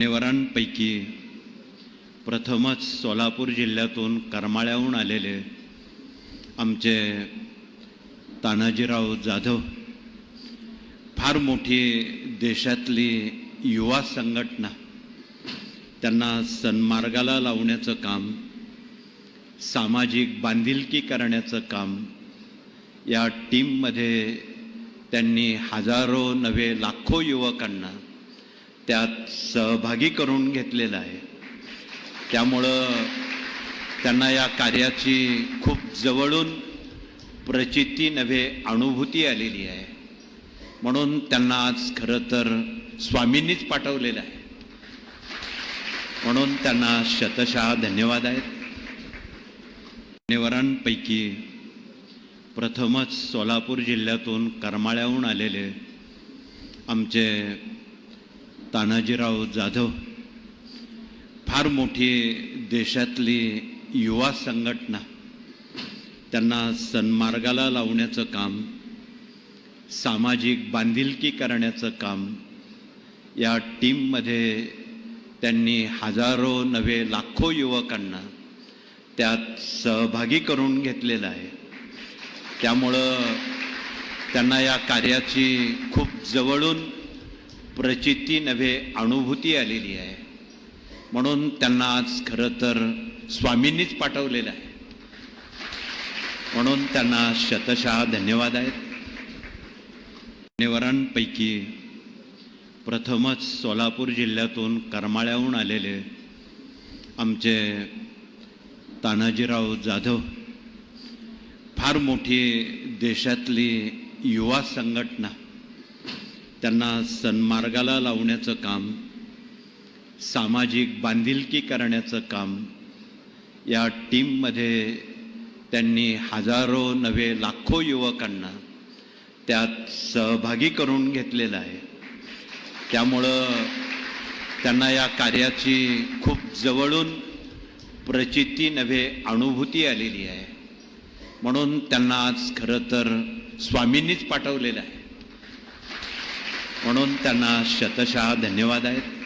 मान्यवरांपैकी प्रथमच सोलापूर जिल्ह्यातून करमाळ्याहून आलेले आमचे तानाजीराव जाधव फार मोठी देशातली युवा संघटना त्यांना सन्मार्गाला लावण्याचं काम सामाजिक बांधिलकी करण्याचं काम या टीममध्ये त्यांनी हजारो नव्हे लाखो युवकांना त्यात सहभागी करून घेतलेलं आहे. त्यामुळं त्यांना या कार्याची खूप जवळून प्रचिती नव्हे अनुभूती आलेली आहे. म्हणून त्यांना आज खरं तर स्वामींनीच पाठवलेलं आहे. म्हणून त्यांना शतशः धन्यवाद आहेत. मान्यवरांपैकी प्रथमच सोलापूर जिल्ह्यातून करमाळ्याहून आलेले आमचे तानाजीराव जाधव फार मोठी देशातली युवा संघटना त्यांना सन्मार्गाला लावण्याचं काम सामाजिक बांधिलकी करण्याचं काम या टीममध्ये त्यांनी हजारो नव्हे लाखो युवकांना त्यात सहभागी करून घेतलेलं आहे. त्यामुळं त्यांना या कार्याची खूप जवळून प्रचिती नव्हे अनुभूती आलेली आहे. म्हणून त्यांना आज खरं तर स्वामींनीच पाठवलेलं आहे. म्हणून त्यांना शतशः धन्यवाद आहेत. मान्यवरांपैकी प्रथमच सोलापूर जिल्ह्यातून करमाळ्याहून आलेले आमचे तानाजीराव जाधव फार मोठी देशातली युवा संघटना त्यांना सन्मार्गाला लावण्याचं काम सामाजिक बांधिलकी करण्याचं काम या टीममध्ये त्यांनी हजारो नव्हे लाखो युवकांना त्यात सहभागी करून घेतलेलं आहे. त्यामुळं त्यांना या कार्याची खूप जवळून प्रचिती नव्हे अनुभूती आलेली आहे. म्हणून त्यांना आज खरं तर स्वामींनीच पाठवलेलं आहे. म्हणून त्यांना शतशः धन्यवाद आहेत.